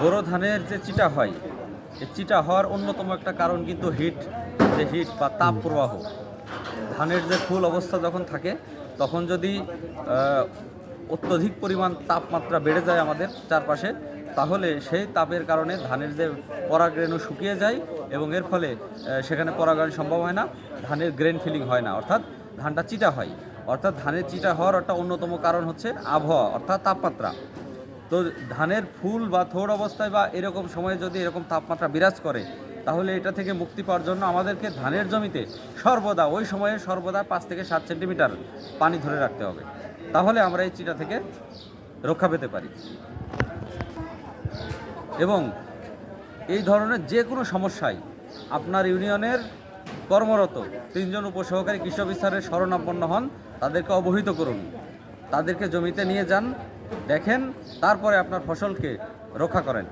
বোরো ধানের যে চিটা হয় এই চিটা হওয়ার অন্যতম একটা কারণ কিন্তু হিট যে হিট বা তাপ প্রবাহ। ধানের যে ফুল অবস্থা যখন থাকে তখন যদি অত্যধিক পরিমাণ তাপমাত্রা বেড়ে যায় আমাদের চারপাশে তাহলে সেই তাপের কারণে ধানের যে পরাগরেণু শুকিয়ে যায় এবং এর ফলে সেখানে পরাগায়ন সম্ভব হয় না ধানের গ্রেন ফিলিং হয় না। অর্থাৎ ধানটা চিটা হয়। অর্থাৎ ধানের চিটা হওয়ার একটা অন্যতম কারণ হচ্ছে আবহাওয়া অর্থাৎ তাপমাত্রা। তো ধানের ফুল বা থোড় অবস্থায় বা এরকম সময়ে যদি এরকম তাপমাত্রা বিরাজ করে, তাহলে এটা থেকে মুক্তি পাওয়ার জন্য আমাদেরকে ধানের জমিতে সর্বদা, ওই সময়ে সর্বদা পাঁচ থেকে সাত সেন্টিমিটার পানি ধরে রাখতে হবে। তাহলে আমরা এই চিটা থেকে রক্ষা পেতে পারি। এবং এই ধরনের যে কোনো সমস্যায় আপনার ইউনিয়নের কর্মরত তিনজন উপসহকারী কৃষি অফিসারের শরণাপন্ন হন, তাদেরকে অবহিত করুন। তাদেরকে জমিতে নিয়ে যান দেখেন তারপরে আপনার ফসলকে রক্ষা করেন।